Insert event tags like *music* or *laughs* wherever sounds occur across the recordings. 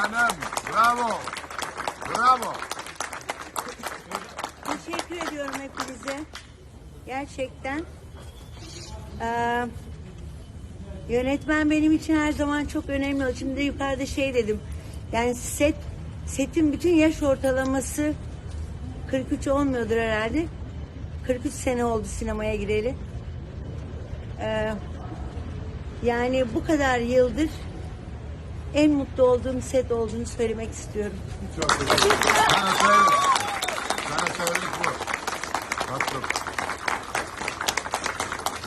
Hanım. Bravo. Bravo. Teşekkür ediyorum hepinize. Gerçekten. Ee, yönetmen benim için her zaman çok önemli. Şimdi yukarıda şey dedim. Yani set setin bütün yaş ortalaması 43 olmuyordur herhalde. 43 sene oldu sinemaya gireli. Ee, yani bu kadar yıldır en mutlu olduğum set olduğunu söylemek istiyorum. Çok teşekkür ederim. Sana söyledik. Sana söyledik bu. Tatlım.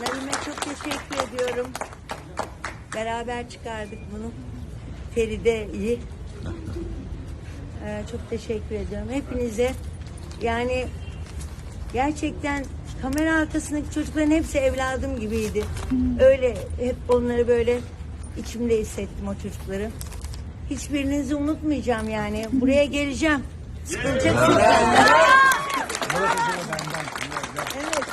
Naime çok teşekkür ediyorum. Beraber çıkardık bunu. Feride'yi. Ee, çok teşekkür ediyorum. Hepinize yani gerçekten kamera arkasındaki çocukların hepsi evladım gibiydi. Öyle hep onları böyle içimde hissettim o çocukları. Hiçbirinizi unutmayacağım yani. Buraya geleceğim. Sıkılacaksınız benden. Evet.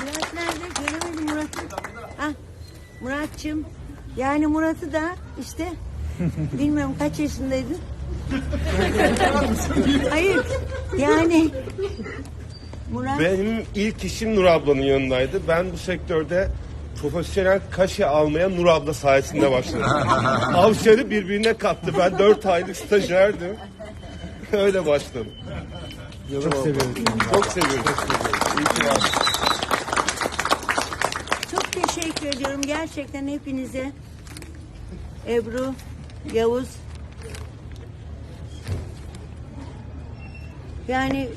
Murat nerede? Göremedim Murat'ı. Ah, Murat'cığım. Yani Murat'ı da işte bilmiyorum kaç yaşındaydın? Hayır. Yani Murat Benim ilk işim Nur ablanın yanındaydı. Ben bu sektörde profesyonel kaşe almaya Nur abla sayesinde başladım. *laughs* Avşarı birbirine kattı. Ben dört aylık stajyerdim. Öyle başladım. Çok seviyorum. Çok seviyorum. İyi ki varsın. çok teşekkür ediyorum gerçekten hepinize. Ebru, Yavuz. Yani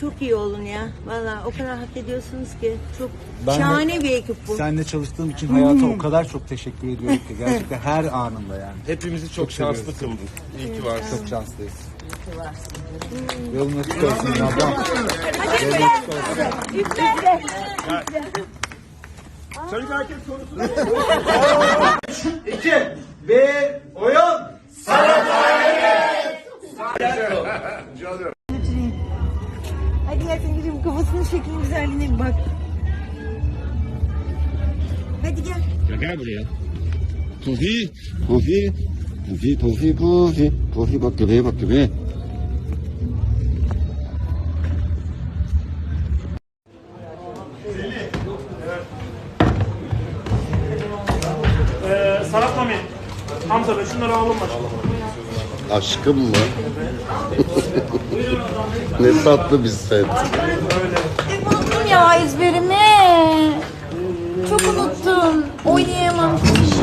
çok iyi olun ya. Vallahi o kadar hak ediyorsunuz ki. Çok Ben de- şahane bir ekip bu. Seninle çalıştığım için hayata o kadar çok teşekkür ediyorum ki gerçekten her anında yani. Hepimizi çok, Çok şanslı kıldın. İyi ki varsın. Çok şanslıyız. Yolun açık olsun ablam. Çocuk erkek sorusu. Hadi şeklinin güzelliğine bir bak. Hadi gel. Gel buraya. Pufi, pufi, pufi, pufi, pufi, pufi bak göbeğe bak göbeğe. Ee, Serhat Mami. Hamza Bey şunları alalım başlayalım. Aşkım mı? *laughs* ne tatlı bir set. Unuttum ya ezberimi. Çok unuttum. Oynayamam hiçbir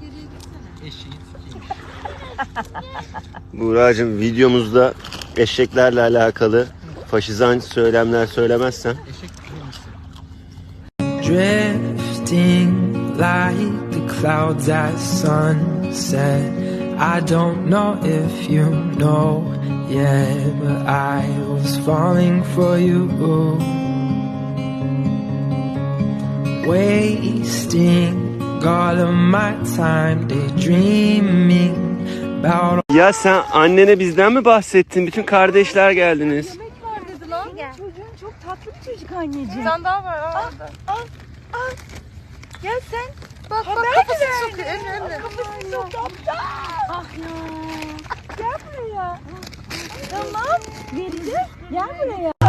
*laughs* Buğra'cığım videomuzda eşeklerle alakalı faşizan söylemler söylemezsen. drifting like the clouds at sunset. I don't know if you know yet, but I was falling for you. Wasting all of my time daydreaming about Ya sen annene bizden mi bahsettin? Bütün kardeşler geldiniz. Çocuğun çok tatlı bir çocuk anneciğim. Bir tane daha var orada. Al, al, Gel sen. Bak bak kafasını sokuyor. Önüne önüne. Kafasını sokuyor. Ah ya. Gel buraya. Tamam. Vereceğim. Gel buraya.